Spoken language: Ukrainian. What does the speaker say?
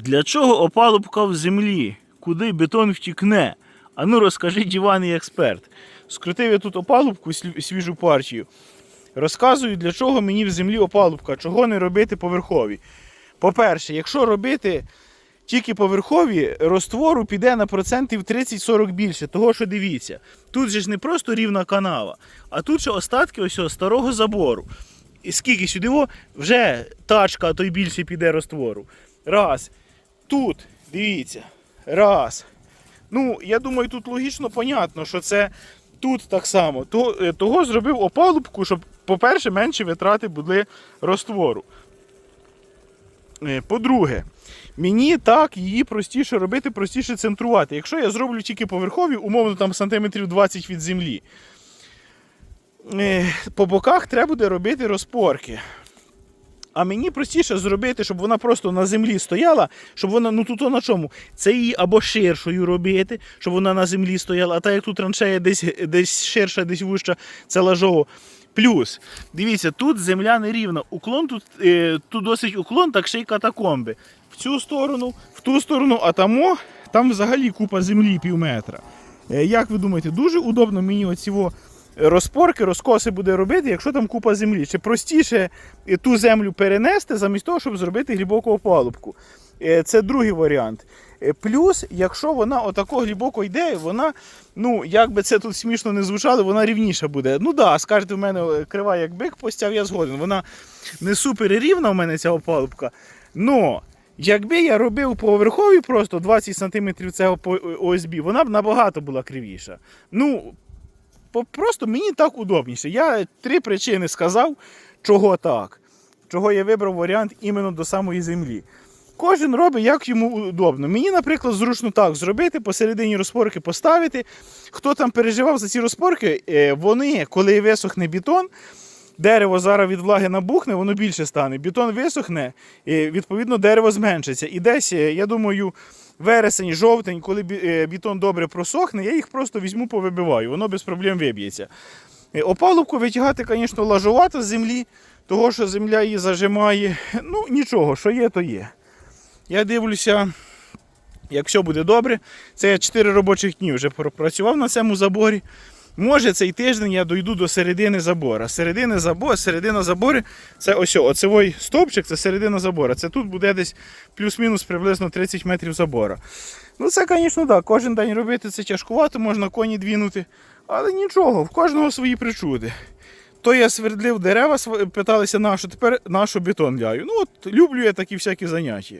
Для чого опалубка в землі? Куди бетон втікне? Ану розкажіть Іваний експерт. Скрутив я тут опалубку свіжу партію. Розказую, для чого мені в землі опалубка, чого не робити поверхові. По-перше, якщо робити тільки поверхові, розтвору піде на процентів 30-40 більше. Того, що дивіться, тут же ж не просто рівна канава, а тут ще остатки ось старого забору. І скільки сюди вже тачка, а то й більше піде розтвору. Раз. Тут, дивіться. Раз. Ну, я думаю, тут логічно понятно, що це тут так само. То, е, того зробив опалубку, щоб, по-перше, менші витрати були розтвору. Е, По-друге, мені так її простіше робити, простіше центрувати. Якщо я зроблю тільки поверхові, умовно там сантиметрів 20 від землі, е, по боках треба буде робити розпорки. А мені простіше зробити, щоб вона просто на землі стояла, щоб вона, ну тут на чому? Це її або ширшою робити, щоб вона на землі стояла, а так як тут траншея десь, десь ширша, десь вужча, це лажово. Плюс, дивіться, тут земля нерівна. Уклон тут, е, тут досить уклон, так ще й катакомби. В цю сторону, в ту сторону, а тамо, там взагалі купа землі пів метра. Е, Як ви думаєте, дуже удобно мені оці розпорки, розкоси буде робити, якщо там купа землі. Чи простіше е, ту землю перенести, замість того, щоб зробити глибоку опалубку. Е, Це другий варіант. Е, Плюс, якщо вона отако глибоко йде, вона, ну, як би це тут смішно не звучало, вона рівніша буде. Ну да, скажете, в мене крива як бик постяв, я згоден. Вона не супер рівна в мене ця опалубка. Но якби я робив поверхові просто 20 см цього ОСБ, вона б набагато була кривіша. Ну, просто мені так удобніше. Я три причини сказав, чого так. Чого я вибрав варіант іменно до самої землі. Кожен робить, як йому удобно. Мені, наприклад, зручно так зробити, посередині розпорки поставити. Хто там переживав за ці розпорки, е, вони, коли висохне бетон, дерево зараз від влаги набухне, воно більше стане. Бетон висохне, і, відповідно, дерево зменшиться. І десь, е, я думаю, вересень, жовтень, коли бі- е, добре просохне, я їх просто візьму, повибиваю, воно без проблем виб'ється. Е, Опалубку витягати, звісно, лажувато з землі, того, що земля її зажимає. Ну, нічого, що є, то є. Я дивлюся, як все буде добре. Це я 4 робочих дні вже пропрацював на цьому заборі. Може, цей тиждень я дойду до середини забора. Середини забору, середина забору це ось о, оцевой стовпчик, це середина забора. Це тут буде десь плюс-мінус приблизно 30 метрів забора. Ну це, звісно, так. Кожен день робити це тяжкувато, можна коні двінути. Але нічого, в кожного свої причуди. То я свердлив дерева, питалися, на що тепер на що бетон ляю. Ну от люблю я такі всякі заняття.